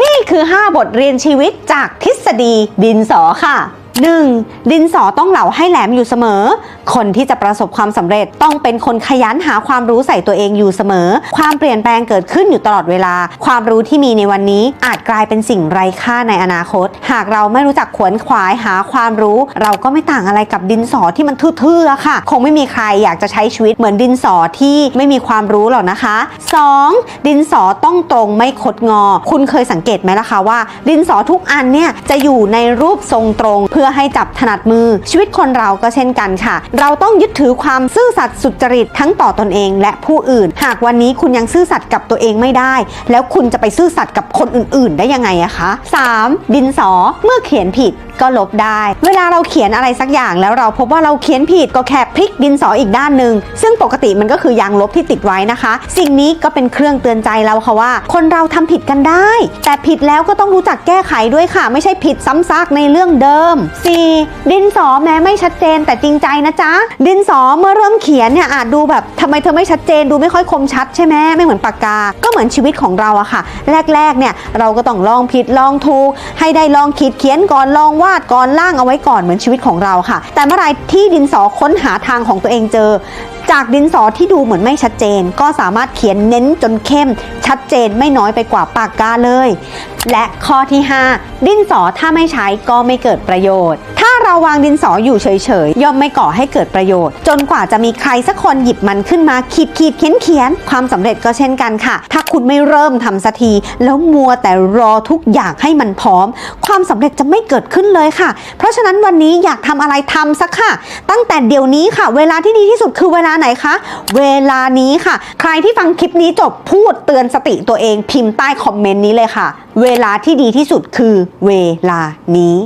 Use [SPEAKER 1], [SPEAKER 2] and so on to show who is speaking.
[SPEAKER 1] นี่คือ 5 บทเรียนชีวิตจากทฤษฎีดินสอค่ะ 1. ดินสอต้องเหลาให้แหลมอยู่เสมอ คนที่จะประสบความสำเร็จต้องเป็นคนขยันหาความรู้ใส่ตัวเองอยู่เสมอ ความเปลี่ยนแปลงเกิดขึ้นอยู่ตลอดเวลา ความรู้ที่มีในวันนี้อาจกลายเป็นสิ่งไร้ค่าในอนาคต หากเราไม่รู้จักขวนขวายหาความรู้ เราก็ไม่ต่างอะไรกับดินสอที่มันทื่อๆค่ะ คงไม่มีใครอยากจะใช้ชีวิตเหมือนดินสอที่ไม่มีความรู้หรอกนะคะ 2. ดินสอต้องตรงไม่คดงอ คุณเคยสังเกตไหมล่ะคะว่า ดินสอทุกอันเนี่ยจะอยู่ในรูปทรงตรงเพื่อื่อให้จับถนัดมือ ชีวิตคนเราก็เช่นกันค่ะ เราต้องยึดถือความซื่อสัตย์สุจริตทั้งต่อตนเอง และผู้อื่น หากวันนี้คุณยังซื่อสัตย์กับตัวเองไม่ได้ แล้วคุณจะไปซื่อสัตย์กับคนอื่น ๆ ได้ยังไงอะคะ 3. ดินสอเมื่อเขียนผิด ก็ลบได้ เวลาเราเขียนอะไรสักอย่างแล้วเราพบว่าเราเขียนผิดก็แค่พลิกดินสออีกด้านหนึ่งซึ่งปกติมันก็คือยางลบที่ติดไว้นะคะ สิ่งนี้ก็เป็นเครื่องเตือนใจเราค่ะว่า คนเราทำผิดกันได้ แต่ผิดแล้วก็ต้องรู้จักแก้ไขด้วยค่ะ ไม่ใช่ผิดซ้ำซากในเรื่องเดิม 4. ดินสอแม้ไม่ชัดเจนแต่จริงใจนะจ๊ะ ดินสอเมื่อเริ่มเขียนเนี่ยอาจดูแบบทำไมเธอไม่ชัดเจนดูไม่ค่อยคมชัดใช่ไหมไม่เหมือนปากกา ก็เหมือนชีวิตของเราอะค่ะ แรกๆเนี่ยเราก็ต้องลองผิดลองถูกให้ได้ลองขีดเขียนก่อนลองวาดก่อนล่างเอาไว้ก่อนเหมือนชีวิตของเราค่ะ แต่เมื่อไรที่ดินสอค้นหาทางของตัวเองเจอ จากดินสอที่ดูเหมือนไม่ชัดเจน ก็สามารถเขียนเน้นจนเข้ม ชัดเจนไม่น้อยไปกว่าปากกาเลย และข้อที่ 5 ดินสอถ้าไม่ใช้ก็ไม่เกิดประโยชน์ ถ้าเราวางดินสออยู่เฉยๆย่อมไม่ก่อให้เกิดประโยชน์ จนกว่าจะมีใครสักคนหยิบมันขึ้นมาขีดขีดเขียนเขียนความสำเร็จก็เช่นกันค่ะ ถ้าคุณไม่เริ่มทำสักที แล้วมัวแต่รอทุกอย่างให้มันพร้อม ความสำเร็จจะไม่เกิดขึ้นเลยค่ะ เพราะฉะนั้นวันนี้อยากทำอะไรทำสักค่ะ ตั้งแต่เดี๋ยวนี้ค่ะ เวลาที่ดีที่สุดคือเวลาาไหนคะ เวลานี้ค่ะ ใครที่ฟังคลิปนี้จบพูดเตือนสติตัวเองพิมพ์ใต้คอมเมนต์นี้เลยค่ะ เวลาที่ดีที่สุดคือเวลานี้